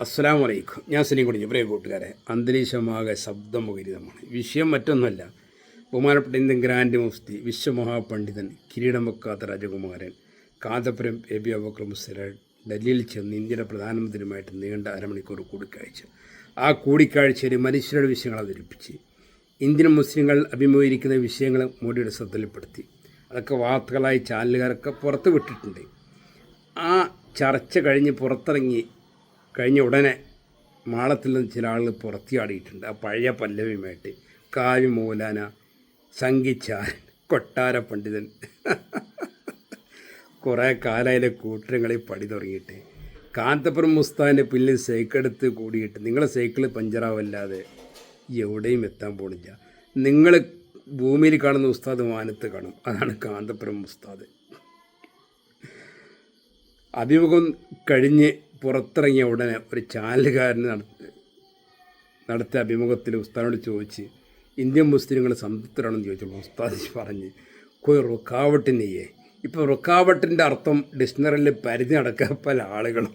അസ്സലാം വലൈക്കും ഞാൻ സലീം കുടിഞ്ഞു പ്രിയ കൂട്ടുകാരെ. അന്തരീക്ഷമാകെ ശബ്ദമുഖരിതമാണ്. വിഷയം മറ്റൊന്നുമല്ല. ബഹുമാനപ്പെട്ട ഇന്ത്യൻ ഗ്രാൻഡ് മുഫ്തി വിശ്വമഹാപണ്ഡിതൻ കിരീടം വെക്കാത്ത രാജകുമാരൻ കാന്തപുരം എ ബി അബക്കർ മുസ്ലിം ഡൽഹിയിൽ ചെന്ന് ഇന്ത്യയുടെ പ്രധാനമന്ത്രിയുമായിട്ട് നീണ്ട അരമണിക്കൂർ കൂടിക്കാഴ്ച. ആ കൂടിക്കാഴ്ചയിൽ മനുഷ്യരുടെ വിഷയങ്ങൾ അവതരിപ്പിച്ച് ഇന്ത്യൻ മുസ്ലിങ്ങൾ അഭിമുഖീകരിക്കുന്ന വിഷയങ്ങൾ മോഡിയുടെ ശ്രദ്ധയിൽപ്പെടുത്തി. അതൊക്കെ വാർത്തകളായി ചാനലുകാരൊക്കെ പുറത്ത് വിട്ടിട്ടുണ്ട് ആ ചർച്ച കഴിഞ്ഞ് പുറത്തിറങ്ങി കഴിഞ്ഞ ഉടനെ മാളത്തിൽ നിന്ന് ചില ആളുകൾ പുറത്തിയാടിയിട്ടുണ്ട്. ആ പഴയ പല്ലവിയുമായിട്ട് കാവ്യ മൂലാന സംഗിച്ചാരൻ കൊട്ടാര പണ്ഡിതൻ. കുറേ കാലയിലെ കൂട്ടരങ്ങളിൽ പടി തുടങ്ങിയിട്ട്. കാന്തപുരം മുസ്താന്റെ പിന്നിൽ സൈക്കിളെടുത്ത് കൂടിയിട്ട് നിങ്ങളെ സൈക്കിൾ പഞ്ചറാവല്ലാതെ എവിടെയും എത്താൻ പോണില്ല. നിങ്ങൾ ഭൂമിയിൽ കാണുന്ന ഉസ്താദ് വാനത്ത് കാണും. അതാണ് കാന്തപുരം ഉസ്താദ്. അഭിമുഖം കഴിഞ്ഞ് പുറത്തിറങ്ങിയ ഉടനെ ഒരു ചാനലുകാരൻ നട- നടത്തിയ അഭിമുഖത്തിൽ ഉസ്താദിനോട് ചോദിച്ച് ഇന്ത്യൻ മുസ്ലിങ്ങൾ സംതൃപ്തരാണെന്ന് ചോദിച്ചപ്പോൾ ഉസ്താദ് പറഞ്ഞ് കൊയ് റുക്കാവട്ടിനെയ്യേ ഇപ്പോൾ റുക്കാവട്ടിന്റെ അർത്ഥം ഡിക്ഷണറിയിൽ പരിധി നടക്കുക പല ആളുകളും.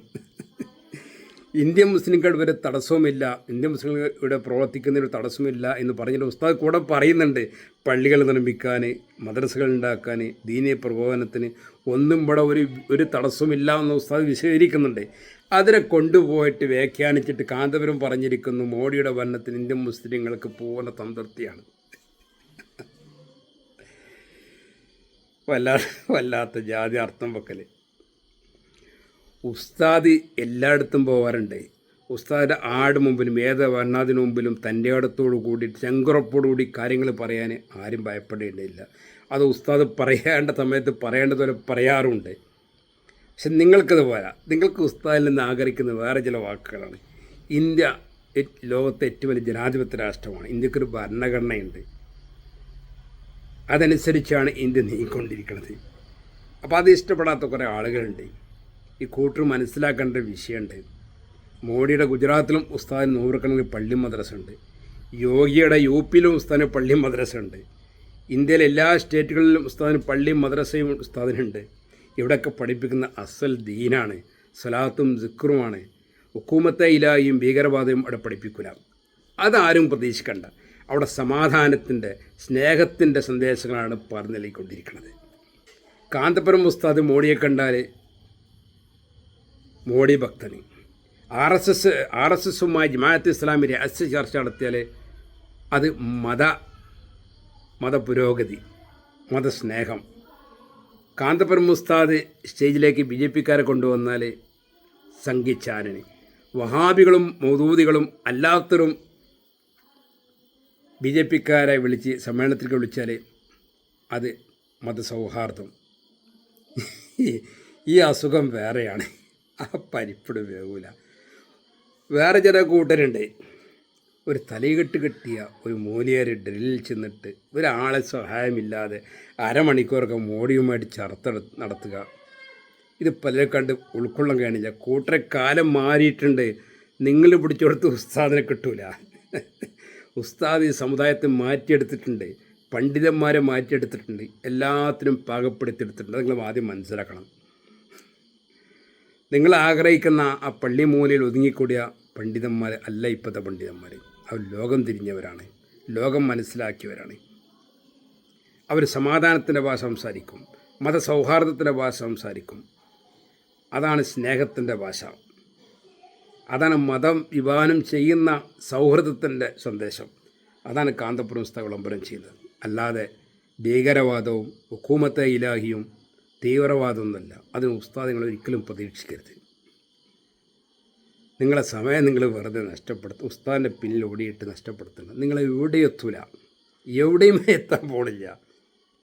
ഇന്ത്യൻ മുസ്ലിംകൾ വരെ തടസ്സവുമില്ല ഇന്ത്യൻ മുസ്ലിങ്ങൾ ഇവിടെ പ്രവർത്തിക്കുന്നതിന് ഒരു തടസ്സമില്ല എന്ന് പറഞ്ഞിട്ട് ഉസ്താദ് കൂടെ പറയുന്നുണ്ട് പള്ളികൾ നിർമ്മിക്കാൻ മദ്രസകൾ ഉണ്ടാക്കാൻ ദീനീയ പ്രബോധനത്തിന് ഒന്നും ഇവിടെ ഒരു ഒരു തടസ്സമില്ല എന്ന് ഉസ്താദ് വിശദീകരിക്കുന്നുണ്ട്. അതിനെ കൊണ്ടുപോയിട്ട് വ്യാഖ്യാനിച്ചിട്ട് കാന്തപുരം പറഞ്ഞിരിക്കുന്നു മോഡിയുടെ ഭരണത്തിൽ ഇന്ത്യൻ മുസ്ലിങ്ങൾക്ക് പൂർണ സംതൃപ്തിയാണ്. വല്ലാ വല്ലാത്ത ജാതി അർത്ഥം വെക്കൽ. ഉസ്താദ് എല്ലായിടത്തും പോകാറുണ്ട് ഉസ്താദിന്റെ ആട് മുമ്പിലും ഏത് വണ്ണാതിന് മുമ്പിലും തന്റെ അടുത്തോട് കൂടി കൂടി കാര്യങ്ങൾ പറയാൻ ആരും ഭയപ്പെടേണ്ടതില്ല. അത് ഉസ്താദ് പറയേണ്ട സമയത്ത് പറയേണ്ടതുപോലെ പറയാറുണ്ട്. പക്ഷെ നിങ്ങൾക്കത് പോരാ. നിങ്ങൾക്ക് ഉസ്താദിൽ നിന്ന് ആഗ്രഹിക്കുന്ന വേറെ ചില വാക്കുകളാണ്. ഇന്ത്യ ലോകത്തെ ഏറ്റവും വലിയ ജനാധിപത്യ രാഷ്ട്രമാണ്. ഇന്ത്യക്കൊരു ഭരണഘടനയുണ്ട്. അതനുസരിച്ചാണ് ഇന്ത്യ നീങ്ങിക്കൊണ്ടിരിക്കുന്നത്. അപ്പോൾ അത് ഇഷ്ടപ്പെടാത്ത കുറേ ആളുകളുണ്ട്. ഈ കൂട്ടർ മനസ്സിലാക്കേണ്ട ഒരു വിഷയമുണ്ട്. മോഡിയുടെ ഗുജറാത്തിലും ഉസ്താദിന് നൂറുകണക്കിന് പള്ളി മദ്രസ ഉണ്ട് യോഗിയുടെ യു പിയിലും ഉസ്താദിന് പള്ളി മദ്രസ ഉണ്ട് ഇന്ത്യയിലെ എല്ലാ സ്റ്റേറ്റുകളിലും ഉസ്താദിന് പള്ളിയും മദ്രസയും ഉസ്താദിനുണ്ട്. ഇവിടെയൊക്കെ പഠിപ്പിക്കുന്ന അസൽ ദീനാണ് സലാത്തും സിക്റുമാണ്. ഹുക്കൂമത്തെ ഇലായും ഭീകരവാദവും അവിടെ പഠിപ്പിക്കില്ല അതാരും പ്രതീക്ഷിക്കണ്ട. അവിടെ സമാധാനത്തിന്റെ സ്നേഹത്തിന്റെ സന്ദേശങ്ങളാണ് പറഞ്ഞു നൽകിക്കൊണ്ടിരിക്കുന്നത്. കാന്തപുരം ഉസ്താദ് മോഡിയെ കണ്ടാൽ മോഡി ഭക്തന്. R S S R S എസുമായി Jamaat Islami രഹസ്യ ചർച്ച നടത്തിയാൽ അത് മത മതപുരോഗതി മതസ്നേഹം കാന്തപുരം മുസ്താദ് സ്റ്റേജിലേക്ക് ബി ജെ പിക്കാരെ കൊണ്ടുവന്നാൽ സംഘിച്ചാരണി വഹാബികളും മൗദൂദികളും അല്ലാത്തരും ബി ജെ പിക്കാരെ വിളിച്ച് സമ്മേളനത്തിലേക്ക് വിളിച്ചാൽ അത് മതസൗഹാർദ്ദം. ഈ അസുഖം വേറെയാണ്. ആ പരിപ്പിട് വേവൂല. വേറെ ചില കൂട്ടരുണ്ട്. ഒരു തലകെട്ട് കെട്ടിയ ഒരു മൂലിയർ ഡ്രില്ലിൽ ചെന്നിട്ട് ഒരാളെ സഹായമില്ലാതെ അരമണിക്കൂറൊക്കെ മോടിയുമായിട്ട് ചർത്ത നടത്തുക. ഇത് പലരെ കണ്ട് ഉൾക്കൊള്ളാൻ കാണില്ല കൂട്ടരെ കാലം മാറിയിട്ടുണ്ട്. നിങ്ങൾ പിടിച്ചെടുത്ത് ഉസ്താദിനെ കിട്ടൂല. ഉസ്താദ് ഈ സമുദായത്തെ മാറ്റിയെടുത്തിട്ടുണ്ട്. പണ്ഡിതന്മാരെ മാറ്റിയെടുത്തിട്ടുണ്ട്. എല്ലാത്തിനും പാകപ്പെടുത്തിയെടുത്തിട്ടുണ്ട്. നിങ്ങൾ ആദ്യം മനസ്സിലാക്കണം. നിങ്ങൾ ആഗ്രഹിക്കുന്ന ആ പള്ളി മൂലയിൽ ഒതുങ്ങിക്കൂടിയ പണ്ഡിതന്മാർ അല്ല ഇപ്പോഴത്തെ പണ്ഡിതന്മാർ അവർ ലോകം തിരിഞ്ഞവരാണ്. ലോകം മനസ്സിലാക്കിയവരാണ്. അവർ സമാധാനത്തിന്റെ ഭാഷ സംസാരിക്കും. മതസൗഹാർദ്ദത്തിന്റെ ഭാഷ സംസാരിക്കും. അതാണ് സ്നേഹത്തിന്റെ ഭാഷ. അതാണ് മതം വിഭാവനം ചെയ്യുന്ന സൗഹൃദത്തിന്റെ സന്ദേശം. അതാണ് കാന്തപുരം ഉസ്താദ് വിളംബരം ചെയ്യുന്നത്. അല്ലാതെ ഭീകരവാദവും ഹുക്കൂമത്തെ ഇലാഹിയും തീവ്രവാദമൊന്നുമല്ല. അതിന് ഉസ്താദ് ഒരിക്കലും പ്രതീക്ഷിക്കരുത്. നിങ്ങളെ സമയം നിങ്ങൾ വെറുതെ നഷ്ടപ്പെടുത്തും. ഉസ്താദിന്റെ പിന്നിൽ ഓടിയിട്ട് നഷ്ടപ്പെടുത്തുന്നത് നിങ്ങൾ എവിടെ എത്തൂല. എവിടെയും എത്താൻ പോണില്ല.